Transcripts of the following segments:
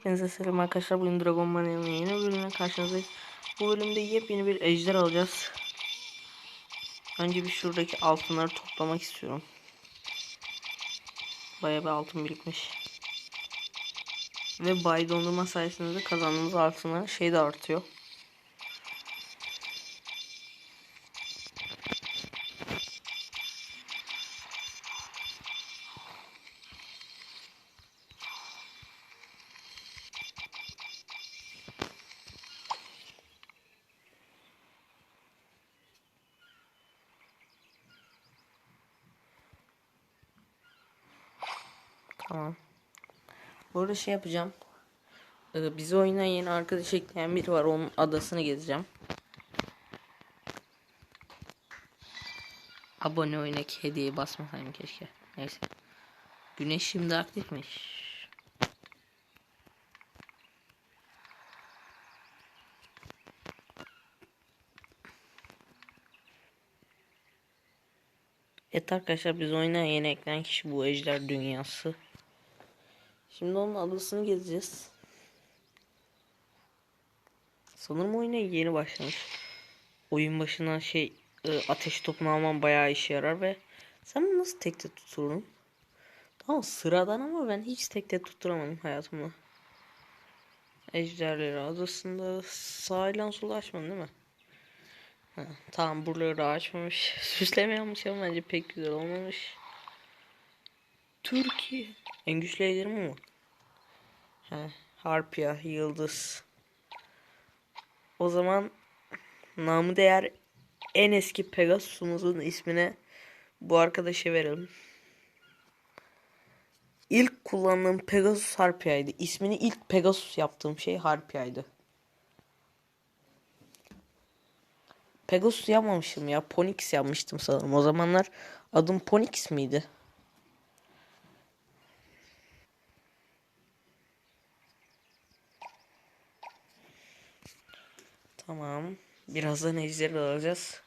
Hepinize selam arkadaşlar. Bugün Dragon Ball'ın yeni bölümüne karşınızdayız. Bu bölümde yepyeni bir ejder alacağız. Önce bir şuradaki altınları toplamak istiyorum. Bayağı bir altın birikmiş. Ve bay dondurma sayesinde de kazandığımız altına şey de artıyor. Tamam. Burada şey yapacağım. Ee, bizi oyuna yeni arkadaş ekleyen biri var. Onun adasını gezeceğim. Abone oynak hediye basmasaydım keşke. Neyse. Güneş şimdi aktifmiş. Evet arkadaşlar biz oyuna yeni eklenen kişi bu ejder dünyası. Şimdi onun adasını gezeceğiz. Sanırım oyuna yeni başlamış. Oyun başına şey e, ateş topunu alman bayağı işe yarar ve sen bunu nasıl tekte tuturdun? Tamam sıradan ama ben hiç tekte tutturamadım hayatımda. Ejderleri adasında sağ sola açmadın değil mi? Ha, tamam buraları açmamış. Süsleme yapmış ama bence pek güzel olmamış. Türkiye. En güçlü ejderim mi? He, Harpia, Yıldız. O zaman namı değer en eski Pegasus'umuzun ismine bu arkadaşa verelim. İlk kullandığım Pegasus Harpia'ydı. İsmini ilk Pegasus yaptığım şey Harpia'ydı. Pegasus yapmamıştım ya. Ponix yapmıştım sanırım. O zamanlar adım Ponix miydi? Tamam. Birazdan ejderi alacağız.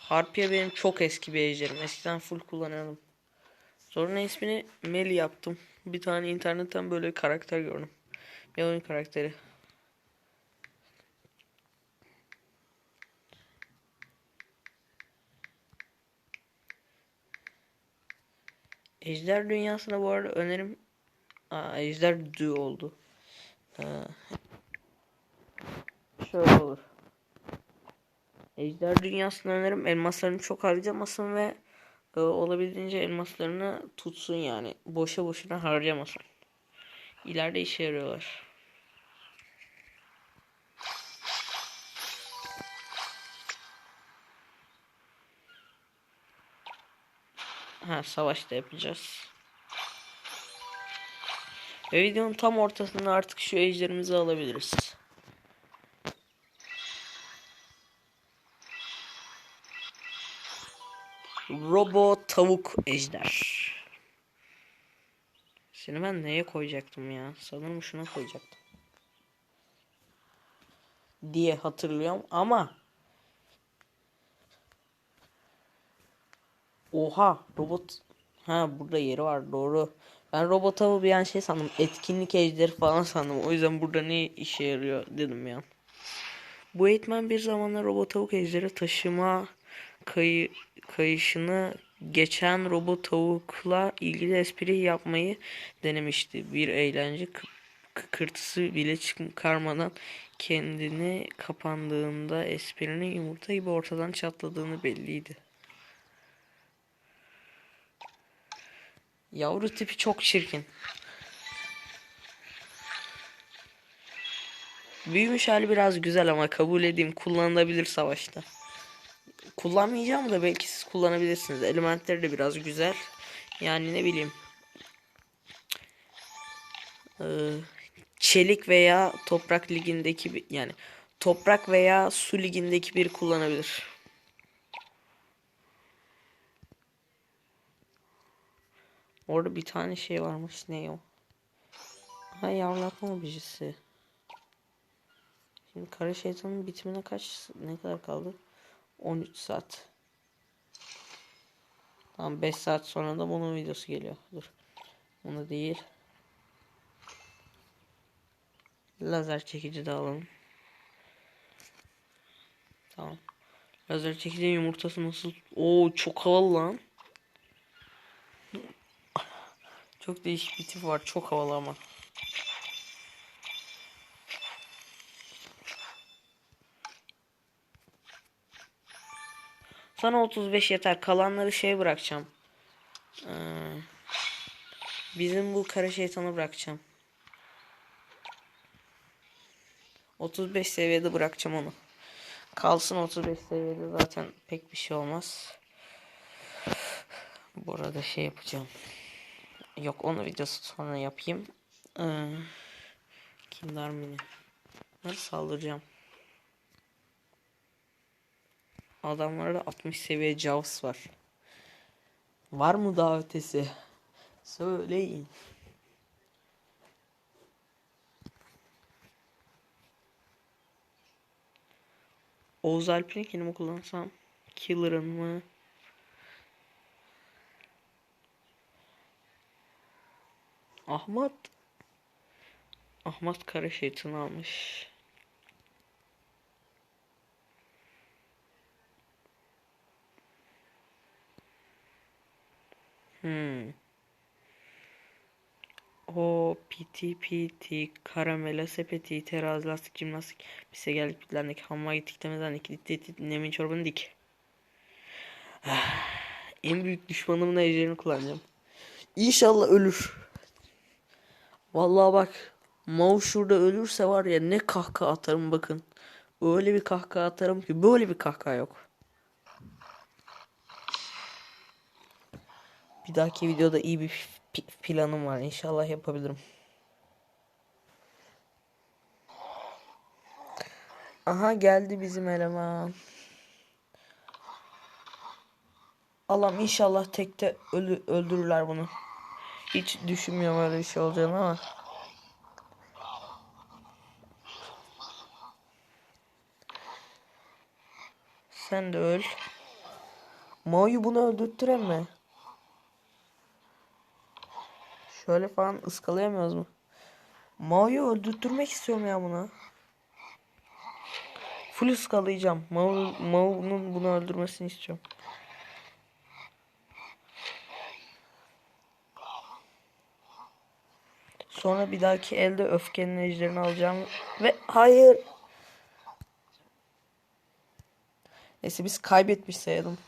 Harpia benim çok eski bir ejderim. Eskiden full kullanıyordum. Sonra ismini Meli yaptım. Bir tane internetten böyle karakter gördüm. Bir oyun karakteri. Ejder dünyasına bu arada önerim Aa, Ejder Dü oldu. Aa. Şöyle olur. Ejder dünyasına önerim elmaslarını çok harcamasın ve e, olabildiğince elmaslarını tutsun yani. Boşa boşuna harcamasın. İleride işe yarıyorlar. Ha savaşta yapacağız. Ve videonun tam ortasında artık şu ejderimizi alabiliriz. Robo tavuk ejder. Seni ben neye koyacaktım ya? Sanırım şuna koyacaktım. Diye hatırlıyorum ama Oha robot Ha burada yeri var doğru. Ben robota bir an şey sandım. Etkinlik ejderi falan sandım. O yüzden burada ne işe yarıyor dedim ya. Bu eğitmen bir zamanlar robot tavuk ejderi taşıma kayı, kayışını geçen robot tavukla ilgili espri yapmayı denemişti. Bir eğlence kıkırtısı bile çıkarmadan kendini kapandığında esprinin yumurta gibi ortadan çatladığını belliydi. Yavru tipi çok çirkin. Büyümüş hali biraz güzel ama kabul edeyim kullanılabilir savaşta. Kullanmayacağım da belki siz kullanabilirsiniz. Elementleri de biraz güzel. Yani ne bileyim. Ee, çelik veya toprak ligindeki bir yani toprak veya su ligindeki bir kullanabilir. Orada bir tane şey varmış. Ne o? Ha yavrulatma objesi. Şimdi kara şeytanın bitimine kaç ne kadar kaldı? 13 saat. Tamam 5 saat sonra da bunun videosu geliyor. Dur. Bunu değil. Lazer çekici de alalım. Tamam. Lazer çekicinin yumurtası nasıl? Oo çok havalı lan. Çok değişik bir tip var. Çok havalı ama. Sana 35 yeter. Kalanları şey bırakacağım. Ee, bizim bu kara şeytanı bırakacağım. 35 seviyede bırakacağım onu. Kalsın 35 seviyede zaten pek bir şey olmaz. Bu arada şey yapacağım. Yok onu videosu sonra yapayım. Ee, Kindar mini. Nasıl saldıracağım? Adamlarda 60 seviye Jaws var. Var mı daha ötesi? Söyleyin. Oğuz Alp'inkini mi kullansam? Killer'ın mı? Ahmet Ahmet kara şeytan almış. Hmm. O piti piti karamela sepeti terazi lastik jimnastik bize geldik bitlerindeki hamama gittik demeden iki dit dit dit nemin çorbanı dik. en büyük düşmanımın ejderini kullanacağım. İnşallah ölür. Vallahi bak Mav şurada ölürse var ya ne kahkaha atarım bakın. Öyle bir kahkaha atarım ki böyle bir kahkaha yok. Bir dahaki videoda iyi bir planım var. İnşallah yapabilirim. Aha geldi bizim eleman. Allah'ım inşallah tekte ölü öldürürler bunu. Hiç düşünmüyorum öyle bir şey olacağını ama. Sen de öl. Mao'yu bunu öldürttüren mi? Şöyle falan ıskalayamıyoruz mu? Mao'yu öldürtmek istiyorum ya buna. Full ıskalayacağım. Mao, Mao'nun bunu öldürmesini istiyorum. Sonra bir dahaki elde öfkenin ejderini alacağım. Ve hayır. Neyse biz kaybetmiş sayalım.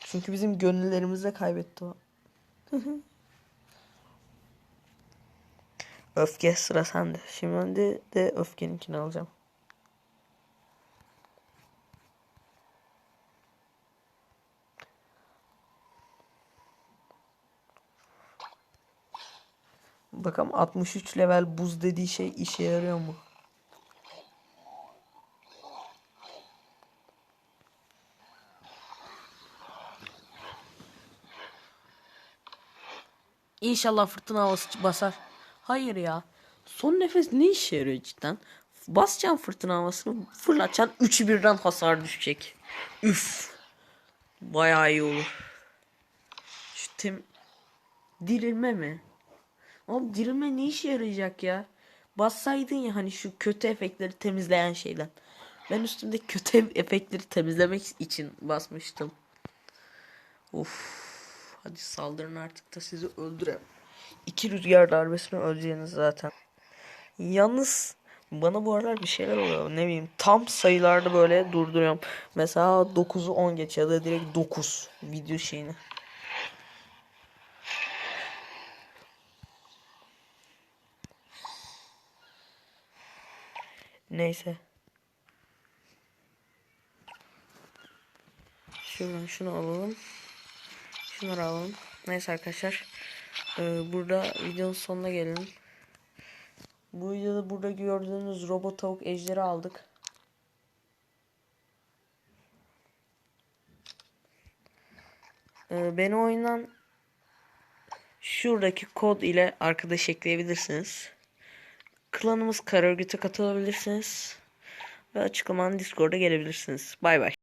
Çünkü bizim gönüllerimizde kaybetti o. Öfke sıra sende. Şimdi de öfkeninkini alacağım. Bakalım 63 level buz dediği şey işe yarıyor mu? İnşallah fırtına havası basar. Hayır ya. Son nefes ne işe yarıyor cidden? Basacaksın fırtına havasını fırlatacaksın. Üçü birden hasar düşecek. Üf. Bayağı iyi olur. Şu tem... Dirilme mi? Oğlum dirilme ne işe yarayacak ya? Bassaydın ya hani şu kötü efektleri temizleyen şeyden. Ben üstümde kötü efektleri temizlemek için basmıştım. Uf. Hadi saldırın artık da sizi öldürem. İki rüzgar darbesine öleceğiniz zaten. Yalnız bana bu aralar bir şeyler oluyor. Ne bileyim tam sayılarda böyle durduruyorum. Mesela 9'u 10 geç ya da direkt 9 video şeyini. Neyse. Şuradan şunu alalım. Şunları alalım. Neyse arkadaşlar. Ee, burada videonun sonuna gelelim. Bu videoda burada gördüğünüz robot tavuk ejderi aldık. Ee, beni oyundan şuradaki kod ile arkadaş ekleyebilirsiniz. Klanımız kara örgüte katılabilirsiniz. Ve açıklamanın Discord'a gelebilirsiniz. Bay bay.